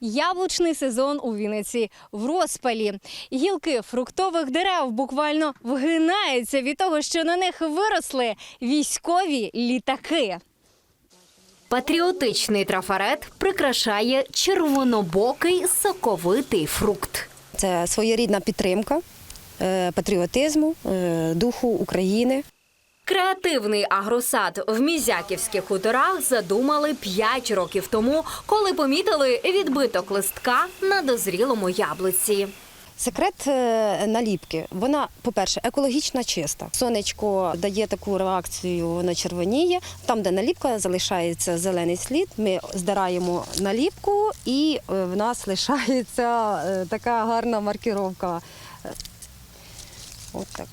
Яблучний сезон у Вінниці в розпалі. Гілки фруктових дерев буквально вгинаються від того, що на них виросли військові літаки. Патріотичний трафарет прикрашає червонобокий соковитий фрукт. Це своєрідна підтримка е, патріотизму, е, духу України. Креативний агросад в Мізяківських хуторах задумали 5 років тому, коли помітили відбиток листка на дозрілому яблуці. Секрет е, наліпки. Вона, по-перше, екологічно чиста. Сонечко дає таку реакцію, воно червоніє. Там, де наліпка, залишається зелений слід. Ми здираємо наліпку, і е, в нас лишається е, така гарна маркіровка. От так.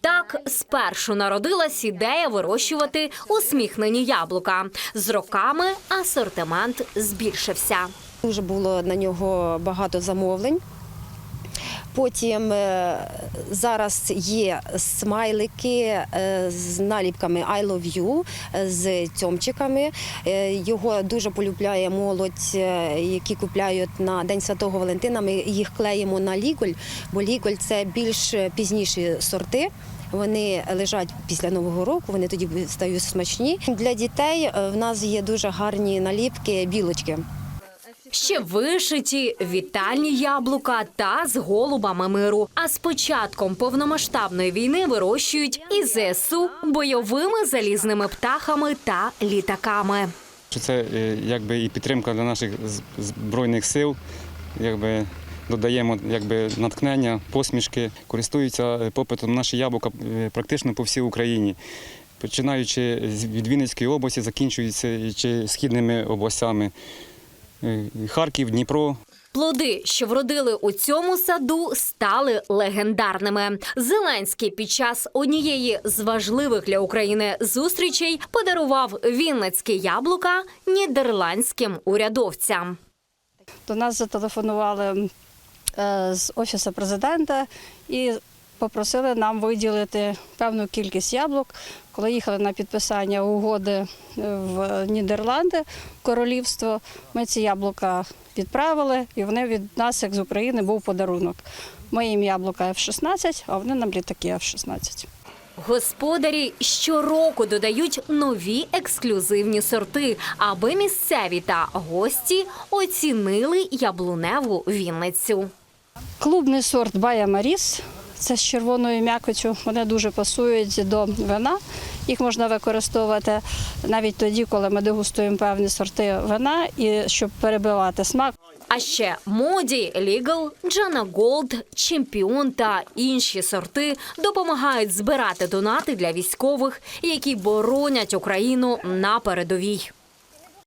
Так спершу народилась ідея вирощувати усміхнені яблука. З роками асортимент збільшився. Дуже було на нього багато замовлень. Потім е, зараз є смайлики е, з наліпками I love you, е, з цьомчиками. Його дуже полюбляє молодь, які купляють на День Святого Валентина. Ми їх клеїмо на ліголь, бо ліголь це більш пізніші сорти. Вони лежать після нового року, вони тоді стають смачні. Для дітей в нас є дуже гарні наліпки, білочки. Ще вишиті вітальні яблука та з голубами миру. А з початком повномасштабної війни вирощують і ЗСУ бойовими залізними птахами та літаками. Це е, якби і підтримка для наших збройних сил, якби додаємо якби натхнення, посмішки, користуються е, попитом наші яблука е, практично по всій Україні. Починаючи від Вінницької області, закінчуючи чи східними областями. Е, Харків, Дніпро, Плоди, що вродили у цьому саду, стали легендарними. Зеленський під час однієї з важливих для України зустрічей подарував вінницькі яблука нідерландським урядовцям. До нас зателефонували е, з офісу президента і попросили нам виділити певну кількість яблук. Коли їхали на підписання угоди е, в Нідерланди, королівство, ми ці яблука відправили, і вони від нас, як з України, був подарунок. Ми їм яблука F-16, а вони нам літаки F-16. Господарі щороку додають нові ексклюзивні сорти, аби місцеві та гості оцінили яблуневу Вінницю. Клубний сорт Бая Маріс. Це з червоною м'якотю. Вони дуже пасують до вина. Їх можна використовувати навіть тоді, коли ми дегустуємо певні сорти вина, і щоб перебивати смак. А ще моді, лігал, Джана Голд, чемпіон та інші сорти допомагають збирати донати для військових, які боронять Україну на передовій.